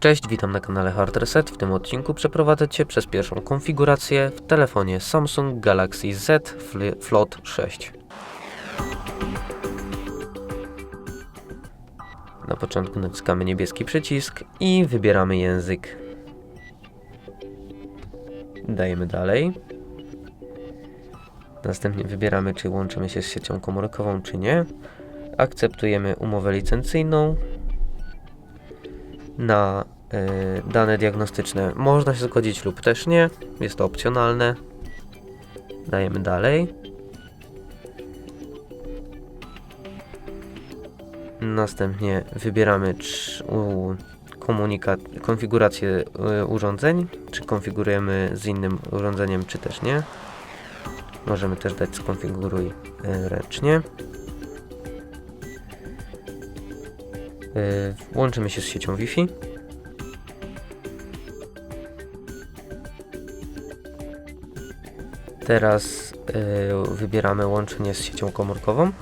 Cześć, witam na kanale Hard Reset. W tym odcinku przeprowadzę Cię przez pierwszą konfigurację w telefonie Samsung Galaxy Z Flot 6. Na początku naciskamy niebieski przycisk i wybieramy język. Dajemy dalej. Następnie wybieramy, czy łączymy się z siecią komórkową, czy nie. Akceptujemy umowę licencyjną. Na y, dane diagnostyczne można się zgodzić lub też nie. Jest to opcjonalne. Dajemy dalej. Następnie wybieramy komunikat, konfigurację y, urządzeń, czy konfigurujemy z innym urządzeniem, czy też nie. Możemy też dać skonfiguruj y, ręcznie. Łączymy się z siecią Wi-Fi. Teraz y, wybieramy łączenie z siecią komórkową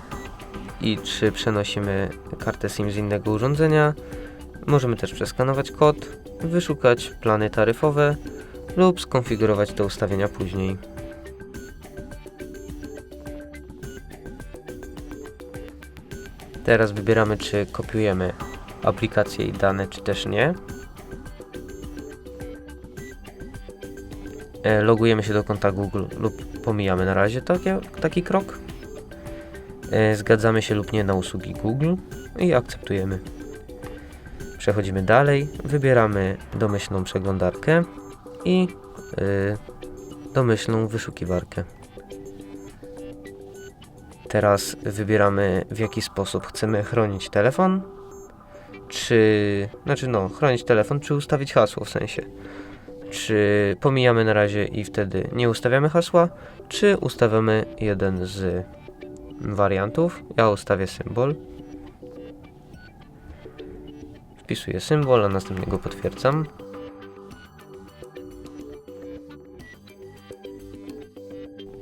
i czy przenosimy kartę SIM z innego urządzenia. Możemy też przeskanować kod, wyszukać plany taryfowe lub skonfigurować te ustawienia później. Teraz wybieramy, czy kopiujemy aplikację i dane, czy też nie. E, Logujemy się do konta Google lub pomijamy na razie takie, taki krok. E, Zgadzamy się lub nie na usługi Google i akceptujemy. Przechodzimy dalej, wybieramy domyślną przeglądarkę i y, domyślną wyszukiwarkę. Teraz wybieramy w jaki sposób chcemy chronić telefon, czy, znaczy no, chronić telefon, czy ustawić hasło w sensie. Czy pomijamy na razie i wtedy nie ustawiamy hasła, czy ustawiamy jeden z wariantów. Ja ustawię symbol. Wpisuję symbol, a następnie go potwierdzam.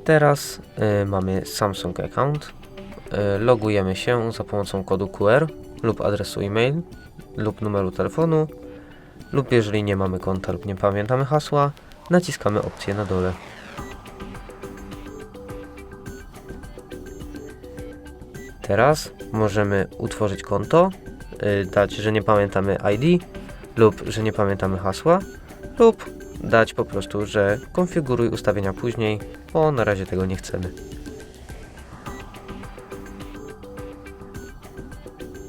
Teraz y, mamy Samsung Account. Y, logujemy się za pomocą kodu QR lub adresu e-mail lub numeru telefonu lub jeżeli nie mamy konta lub nie pamiętamy hasła, naciskamy opcję na dole. Teraz możemy utworzyć konto, y, dać, że nie pamiętamy ID lub że nie pamiętamy hasła lub dać po prostu, że konfiguruj ustawienia później, bo na razie tego nie chcemy.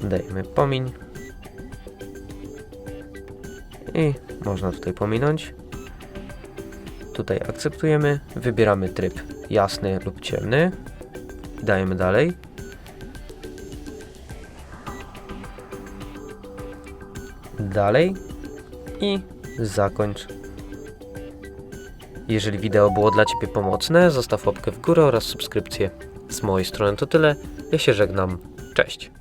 Dajemy pomiń. I można tutaj pominąć. Tutaj akceptujemy, wybieramy tryb jasny lub ciemny. Dajemy dalej. Dalej i zakończ. Jeżeli wideo było dla Ciebie pomocne, zostaw łapkę w górę oraz subskrypcję. Z mojej strony to tyle. Ja się żegnam. Cześć.